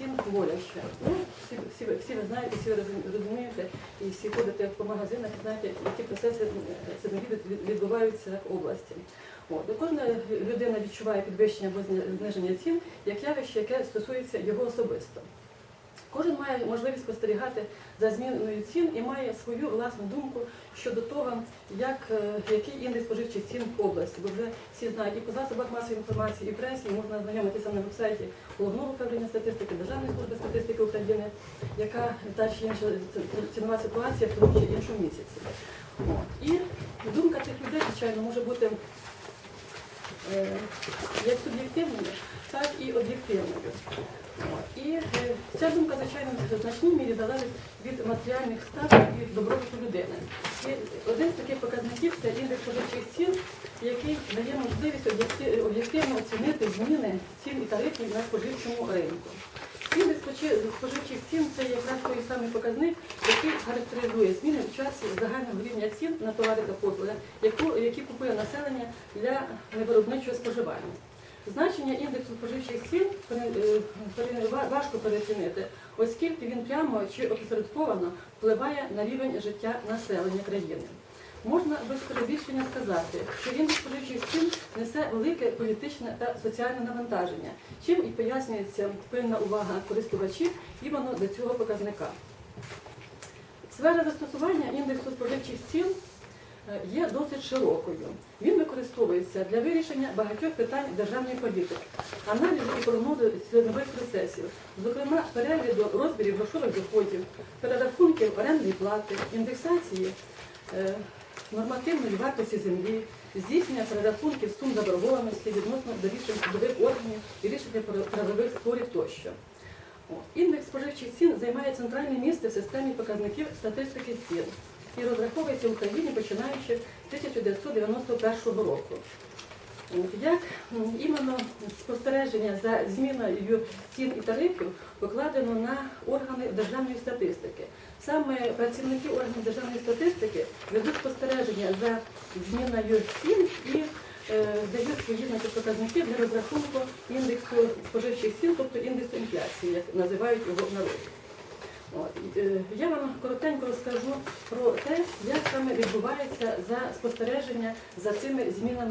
цін боляче. Ну, всі, всі, всі ви знаєте, всі ви розумієте, і всі ходите по магазинах, і знаєте, які процеси це відбуваються в області. От, кожна людина відчуває підвищення або зниження цін як явище, яке стосується його особисто. Кожен має можливість спостерігати за зміною цін і має свою власну думку щодо того, як, е, який індекс споживчих цін в області. Бо вже всі знають і по засобах масової інформації, і пресі можна ознайомитися на вебсайті головного управління статистики, Державної служби статистики України, яка та чи інша цінова ситуація в тому чи іншому місяці. І думка цих людей, звичайно, може бути е, як суб'єктивною, так і об'єктивною. Ця думка, звичайно, в значній мірі залежить від матеріальних статків і від добробуту людини. І один з таких показників це індекс споживчих цін, який дає можливість об'єктивно оцінити зміни цін і тарифів на споживчому ринку. Індекс спожи- споживчих цін це якраз той самий показник, який характеризує зміни в часі загального рівня цін на товари та послуги, які купує населення для невиробничого споживання. Значення індексу споживчих цін е, важко переоцінити, оскільки він прямо чи опосередковано впливає на рівень життя населення країни. Можна без перебільшення сказати, що індекс споживчих цін несе велике політичне та соціальне навантаження, чим і пояснюється пильна увага користувачів іменно до цього показника. Сфера застосування індексу споживчих цін є досить широкою. Він використовується для вирішення багатьох питань державної політики, аналізу і прогнозу цінових процесів, зокрема перегляду розмірів грошових доходів, перерахунків орендної плати, індексації е, нормативної вартості землі, здійснення перерахунків сум заборгованості відносно до рішень судових органів і рішення правових спорів тощо. Індекс споживчих цін займає центральне місце в системі показників статистики цін і розраховується в Україні починаючи з 1991 року. Як іменно спостереження за зміною цін і тарифів покладено на органи державної статистики. Саме працівники органів державної статистики ведуть спостереження за зміною цін і е, дають свої показники для розрахунку індексу споживчих цін, тобто індексу інфляції, як називають його в. Е, Я вам коротенько розкажу про те, як саме відбувається за спостереження за цими змінами.